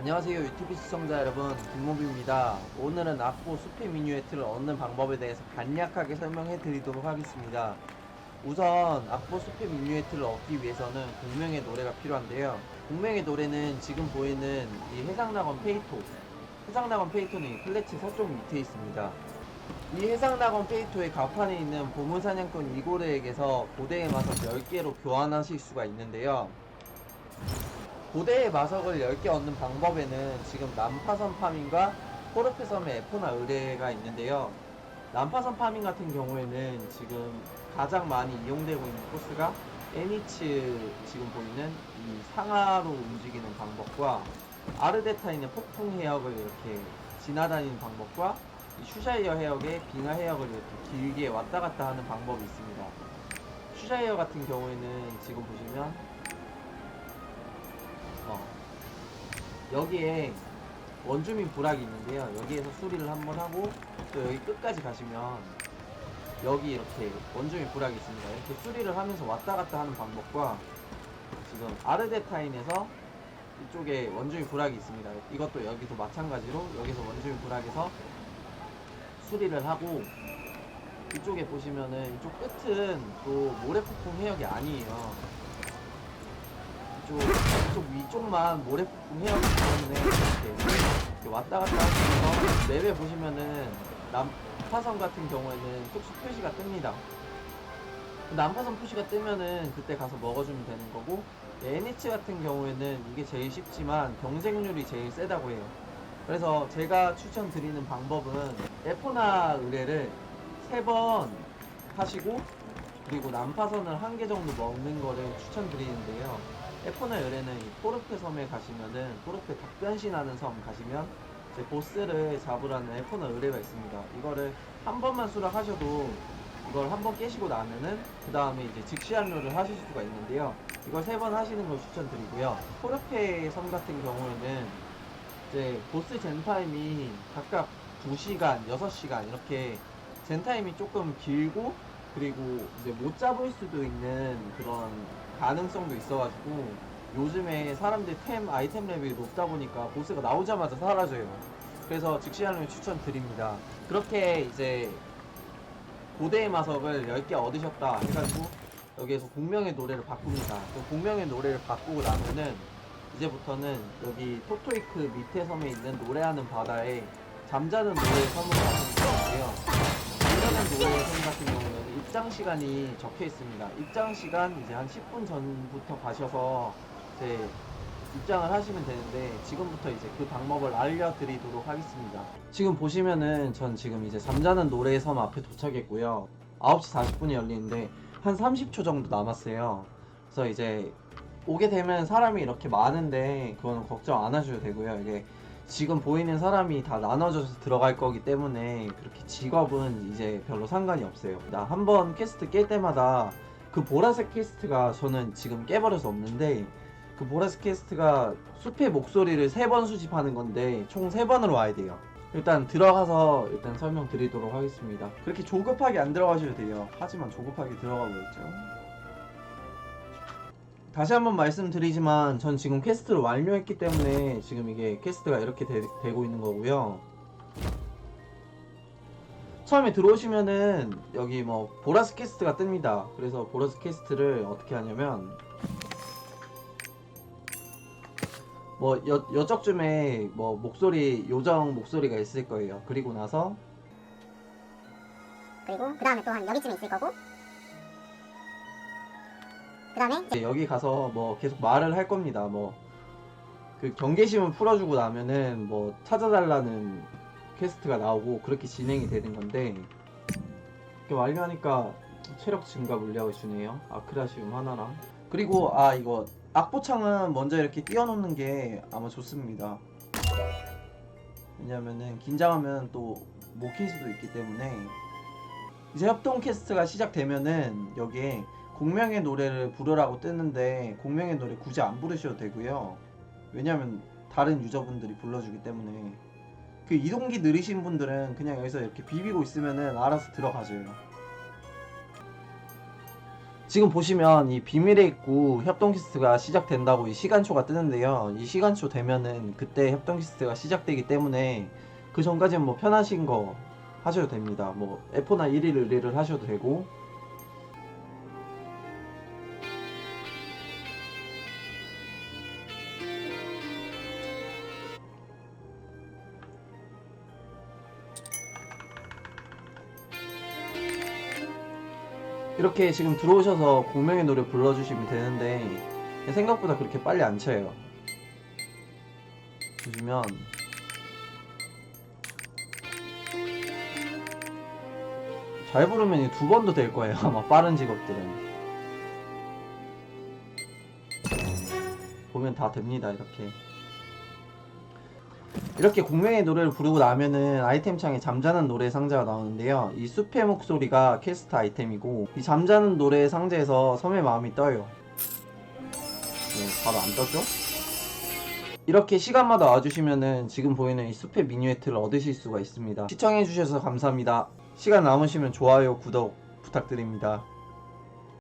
안녕하세요 유튜브 시청자 여러분. 김모비입니다. 오늘은 악보 수피 미니웨트를 얻는 방법에 대해서 간략하게 설명해 드리도록 하겠습니다. 우선 악보 수피 미니웨트를 얻기 위해서는 공명의 노래가 필요한데요. 공명의 노래는 지금 보이는 이 해상낙원 페이토. 해상낙원 페이토는 이 플래치 서쪽 밑에 있습니다. 이 해상낙원 페이토의 가판에 있는 보물사냥꾼 이고르에게서 고대의 마석 10개로 교환하실 수가 있는데요 고대의 마석을 10개 얻는 방법에는 지금 남파선 파밍과 포르페섬의 에포나 의뢰가 있는데요. 남파선 파밍 같은 경우에는 지금 가장 많이 이용되고 있는 코스가 애니츠 지금 보이는 이 상하로 움직이는 방법과 아르데타 있는 폭풍 해역을 이렇게 지나다니는 방법과 이 슈샤이어 해역의 빙하 해역을 이렇게 길게 왔다 갔다 하는 방법이 있습니다. 슈샤이어 같은 경우에는 지금 보시면 여기에 원주민 부락이 있는데요. 여기에서 수리를 한번 하고 또 여기 끝까지 가시면 여기 이렇게 원주민 부락이 있습니다. 이렇게 수리를 하면서 왔다 갔다 하는 방법과 지금 아르데타인에서 이쪽에 원주민 부락이 있습니다. 이것도 여기도 마찬가지로 여기서 원주민 부락에서 수리를 하고 이쪽에 보시면은 이쪽 끝은 또 모래폭풍 해역이 아니에요. 이쪽, 이 쪽 위쪽만 모래폭풍 해역이기 때문에 이렇게, 이렇게 왔다 갔다 하시면서 맵에 보시면은 남 파선 같은 경우에는 특수 표시가 뜹니다. 남파선 표시가 뜨면은 그때 가서 먹어주면 되는 거고 NH 같은 경우에는 이게 제일 쉽지만 경쟁률이 제일 세다고 해요. 그래서 제가 추천드리는 방법은 에포나 의뢰를 세 번 하시고 그리고 남파선을 한 개 정도 먹는 거를 추천드리는데요. 에포나 의뢰는 이 포르페 섬에 가시면은 포르페 답변신하는 섬 가시면 이제 보스를 잡으라는 에포나 의뢰가 있습니다. 이거를 한 번만 수락하셔도 이걸 한 번 깨시고 나면은 그 다음에 이제 즉시 합류를 하실 수가 있는데요. 이걸 세 번 하시는 걸 추천드리고요. 포르페 섬 같은 경우에는 이제 보스 젠타임이 각각 2시간, 6시간 이렇게 젠타임이 조금 길고 그리고 이제 못 잡을 수도 있는 그런 가능성도 있어가지고 요즘에 사람들 템 아이템 레벨이 높다 보니까 보스가 나오자마자 사라져요. 그래서 즉시 합류 추천드립니다. 그렇게 이제 고대의 마석을 10개 얻으셨다 해가지고 여기에서 공명의 노래를 바꿉니다. 그 공명의 노래를 바꾸고 나면은 이제부터는 여기 토토이크 밑에 섬에 있는 노래하는 바다에 잠자는 노래의 섬으로 가시면 되는데요. 잠자는 노래의 섬 같은 경우는 입장 시간이 적혀 있습니다. 입장 시간 이제 한 10분 전부터 가셔서 이제 입장을 하시면 되는데 지금부터 이제 그 방법을 알려드리도록 하겠습니다. 지금 보시면은 전 지금 이제 잠자는 노래의 섬 앞에 도착했고요. 9시 40분이 열리는데 한 30초 정도 남았어요. 그래서 이제 오게 되면 사람이 이렇게 많은데 그거는 걱정 안 하셔도 되고요. 이게 지금 보이는 사람이 다 나눠져서 들어갈 거기 때문에 그렇게 직업은 이제 별로 상관이 없어요. 나 한번 퀘스트 깰 때마다 그 보라색 퀘스트가 저는 지금 깨버려서 없는데 그 보라색 퀘스트가 숲의 목소리를 세 번 수집하는 건데 총 세 번으로 와야 돼요. 일단 들어가서 일단 설명드리도록 하겠습니다. 그렇게 조급하게 안 들어가셔도 돼요. 하지만 조급하게 들어가고 있죠. 다시 한번 말씀드리지만 전 지금 퀘스트를 완료했기 때문에 지금 이게 퀘스트가 이렇게 되, 고 있는 거고요. 처음에 들어오시면은 여기 뭐 보라스 퀘스트가 뜹니다. 그래서 보라스 퀘스트를 어떻게 하냐면 뭐 여, 여적쯤에 뭐 목소리 요정 목소리가 있을 거예요. 그리고 나서 그리고 그 다음에 또한 여기쯤에 있을 거고 그 다음에 이제 여기 가서 뭐 계속 말을 할 겁니다. 뭐 그 경계심을 풀어주고 나면은 뭐 찾아달라는 퀘스트가 나오고 그렇게 진행이 되는 건데 이렇게 완료하니까 체력 증가 물약을 주네요. 아크라시움 하나랑 그리고 아 이거 악보창은 먼저 이렇게 띄워놓는 게 아마 좋습니다. 왜냐면은 긴장하면 또 못킬 수도 있기 때문에 이제 협동 퀘스트가 시작되면은 여기에 공명의 노래를 부르라고 뜨는데 공명의 노래 굳이 안 부르셔도 되고요. 왜냐면 다른 유저분들이 불러주기 때문에 그 이동기 느리신 분들은 그냥 여기서 이렇게 비비고 있으면은 알아서 들어가줘요. 지금 보시면 이 비밀의 입구 협동 퀘스트가 시작된다고 이 시간초가 뜨는데요. 이 시간초 되면은 그때 협동 퀘스트가 시작되기 때문에 그 전까지는 뭐 편하신 거 하셔도 됩니다. 뭐 F4나 1일 의뢰를 하셔도 되고 이렇게 지금 들어오셔서 공명의 노래 불러주시면 되는데 생각보다 그렇게 빨리 안 쳐요. 보시면 잘 부르면 두 번도 될 거예요. 아마 빠른 직업들은 보면 다 됩니다. 이렇게 이렇게 공명의 노래를 부르고 나면은 아이템 창에 잠자는 노래 상자가 나오는데요. 이 숲의 목소리가 퀘스트 아이템이고 이 잠자는 노래 상자에서 섬의 마음이 떠요. 네, 바로 안 떴죠? 이렇게 시간마다 와주시면은 지금 보이는 이 숲의 미니웨트를 얻으실 수가 있습니다. 시청해주셔서 감사합니다. 시간 남으시면 좋아요, 구독 부탁드립니다.